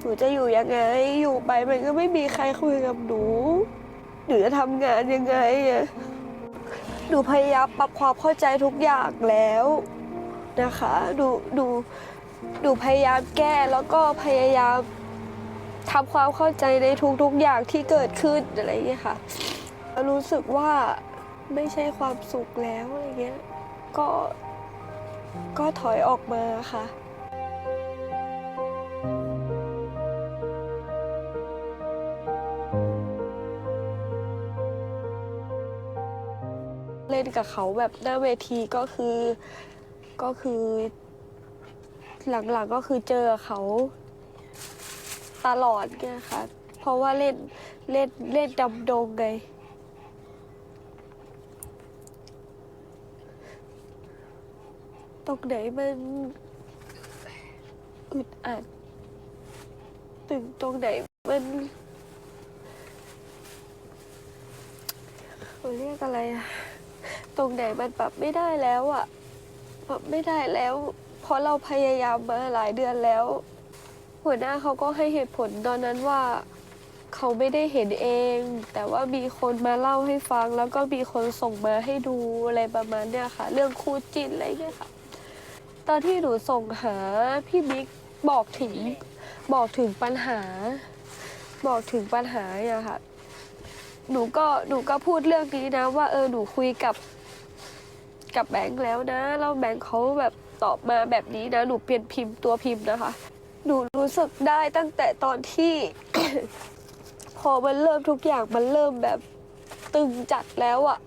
หนูจะอยู่ยังไง อยู่ไปมันก็ไม่มีใครคุยกับหนู หนูจะทำงานยังไงอะหนูพยายามปรับความเข้าใจทุกอย่างแล้วนะคะหนูหนูหนูพยายามแก้แล้วก็พยายามทำความเข้าใจในทุกๆอย่างที่เกิดขึ้นอะไรอย่างเงี้ยค่ะ รู้สึกว่าไม่ใช่ความสุขแล้วอะไรเงี้ย ก็ก็ถอยออกมาค่ะ เล่นกับเขาแบบหน้าเวทีก็คือก็คือ หลังๆก็คือเจอเขาตลอดไงค่ะเพราะว่าเล่นเล่นเล่นดำดงไงตรงไหนมันอึดอัดตึงตรงไหนมันเขาเรียกอะไรอะ ตรงไหนมันปรับไม่ได้แล้วอะปรับไม่ได้แล้ว เพราะเราพยายามมาหลายเดือนแล้ว หัวหน้าเขาก็ให้เหตุผลตอนนั้นว่าเขาไม่ได้เห็นเอง แต่ว่ามีคนมาเล่าให้ฟัง แล้วก็มีคนส่งมาให้ดูอะไรประมาณเนี้ยค่ะ เรื่องคู่จิ้นอะไรเงี้ยค่ะ ตอนที่หนูส่งหาพี่บิ๊กบอกถึงบอกถึงปัญหา บอกถึงปัญหาอะค่ะ หนูก็หนูก็พูดเรื่องนี้นะ ว่าเออหนูคุยกับ กับแบงค์แล้วนะแล้วแบงค์เขาแบบตอบมาแบบนี้นะหนูเปลี่ยนพิมพ์ตัวพิมพ์นะคะ หนูรู้สึกได้ตั้งแต่ตอนที่ พอมันเริ่มทุกอย่างมันเริ่มแบบตึงจัดแล้วอะ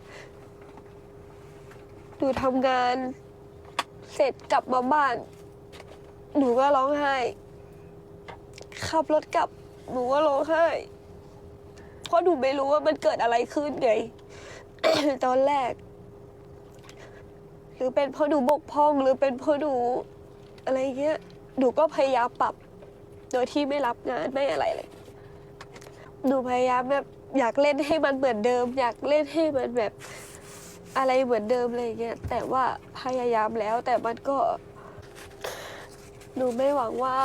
หนูทำงาน เสร็จกลับมาบ้าน หนูก็ร้องไห้ ขับรถกลับ หนูก็ร้องไห้ เพราะหนูไม่รู้ว่ามันเกิดอะไรขึ้นไงตอนแรก หรือเป็นเพราะหนูบกพร่องหรือเป็นเพราะหนูอะไรเงี้ยหนูก็พยายามปรับ โดยที่ไม่รับงานไม่อะไรเลย หนูพยายามแบบอยากเล่นให้มันเหมือนเดิม อยากเล่นให้มันแบบอะไรเหมือนเดิมอะไรเงี้ยแต่ว่าพยายามแล้วแต่มันก็ หนูไม่หวังว่า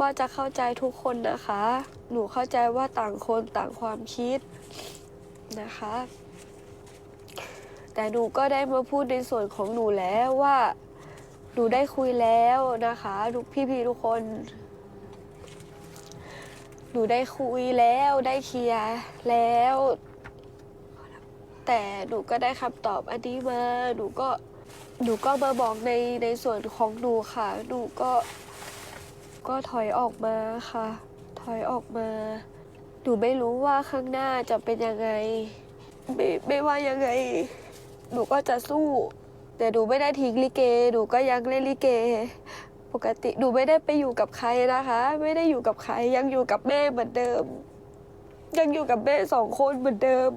ว่าจะเข้าใจทุกคนนะคะ หนูเข้าใจว่าต่างคนต่างความคิดนะคะ แต่หนูก็ได้มาพูดในส่วนของหนูแล้วว่า หนูได้คุยแล้วนะคะทุกพี่ๆทุกคน หนูได้คุยแล้วได้เคลียร์แล้ว แต่หนูก็ได้คำตอบอันนี้มาหนูก็หนูก็มาบอกในในส่วนของหนูค่ะ หนูก็ ก็ถอยออกมาค่ะ ถอยออกมา หนูไม่รู้ว่าข้างหน้าจะเป็นยังไง ไม่ไม่ว่ายังไง หนูก็จะสู้ แต่หนูไม่ได้ทิ้งลิเก หนูก็ยังเล่นลิเก ปกติหนูไม่ได้ไปอยู่กับใครนะคะ ไม่ได้อยู่กับใคร ยังอยู่กับแม่เหมือนเดิม ยังอยู่กับแม่สองคนเหมือนเดิม